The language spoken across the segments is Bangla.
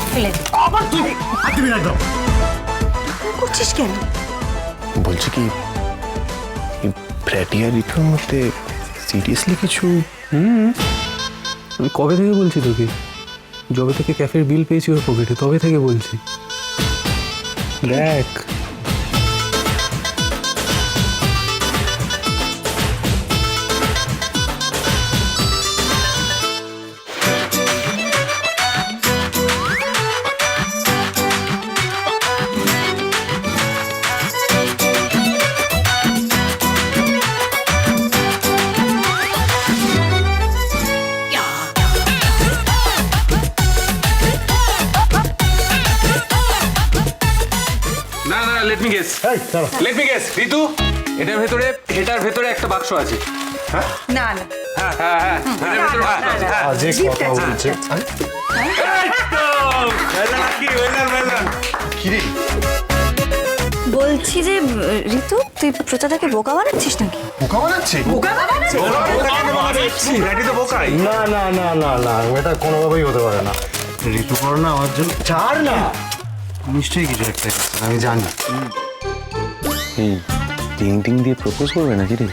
দে ফেলে দে। আবার তুই হাত দিবি না একদম। করছিস কেন? বলছি কি এই প্র্যাটি আর ঋতুর মধ্যে সিরিয়াসলি কিছু আমি কবে থেকে বলছি তোকে? যবে থেকে ক্যাফের বিল পেয়েছি ওর পকেটে তবে থেকে বলছি। দেখ let me guess let me guess Ritu এটার ভেতরে এটার ভেতরে একটা বাক্স আছে। না না। হ্যাঁ হ্যাঁ হ্যাঁ। এটার ভেতরে বাক্স আছে। আজে কথা বলছে। বলছি যে ঋতু তুই প্রচাদাকে বোকা বানাচ্ছিস নাকি? বোকা বানাচ্ছি? না না না না না এটা কোনোভাবেই হতে পারে না। ঋতুপর্ণা আমার জন্য। চার না! নিশ্চয়ই কিছু একটা। আমি জানি। এই টিং টিং দিয়ে প্রপোজ করবে নাকি রে?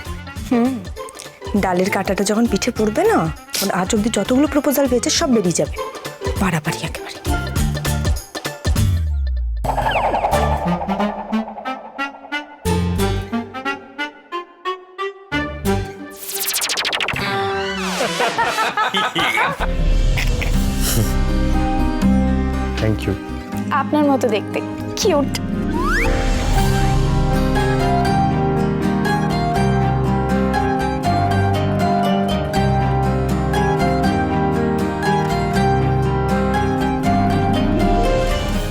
ডালের কাঁটাটা যখন পিঠে পড়বে না তখন আজ অব্দি যতগুলো প্রপোজাল পেয়েছে সব বেরিয়ে যাবে। বাড়াবাড়ি একেবারে। থ্যাংক ইউ আপনার মতো দেখতে। কিউট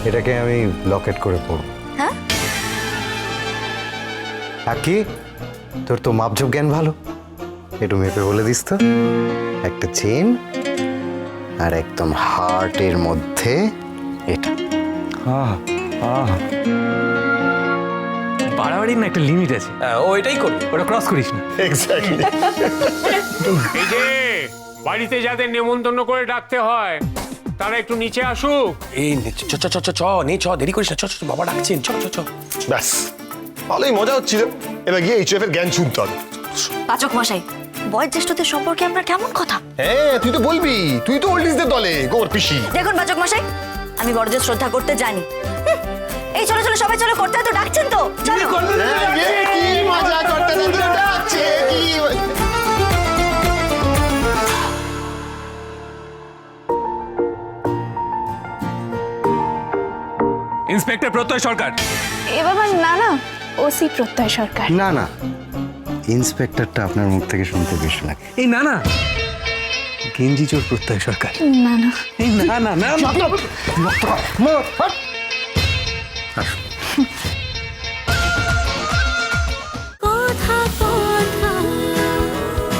এটাকে আমি লকেট করে পড়ব। হ্যাঁ? আর কি তোর তো মাপঝোপ জ্ঞান ভালো। একটু মেপে বলে দিস তো। একটা চেন আর একদম হার্টের মধ্যে এটা। আহ বাড়াবাড়ির না একটা লিমিট আছে। হ্যাঁ, ও এটাই করবে। ওটা ক্রস করিস না। এক্স্যাক্টলি এই যে বাড়িতে যাদের নেমন্তন্ন করে ডাকতে হয় তারা একটু নিচে আসুক। এই চ চ চ চ চ নে চ দেরি করিস না। চ চ বাবা ডাকছেন। চ চ চ। ব্যাস। ভালোই মজা হচ্ছিল এবার গিয়ে এইচএফ এর জ্ঞান শুনতে হবে। পাচক মশাই বয়োজ্যেষ্ঠদের সম্পর্কে আপনার কেমন কথা? হ্যাঁ তুই তো বলবি। তুই তো ওল্ডিসদের দলে গোর পিসি। দেখুন পাচক মশাই আমি বড়দের শ্রদ্ধা করতে জানি। এই চলো চলো সবাই চলো করতে তো ডাকছেন তো চলো হ্যাঁ, ইয়ে, কি মজা করতে করতে ডাকছে, কি ইন্সপেক্টর প্রত্যয় সরকার এ বাবা না না ওসি প্রত্যয় সরকার না না ইন্সপেক্টরটা আপনার মুখ থেকে শুনতে বেশ লাগে এই না না গেঞ্জি চোর প্রত্যয় সরকার না না এই না না না না।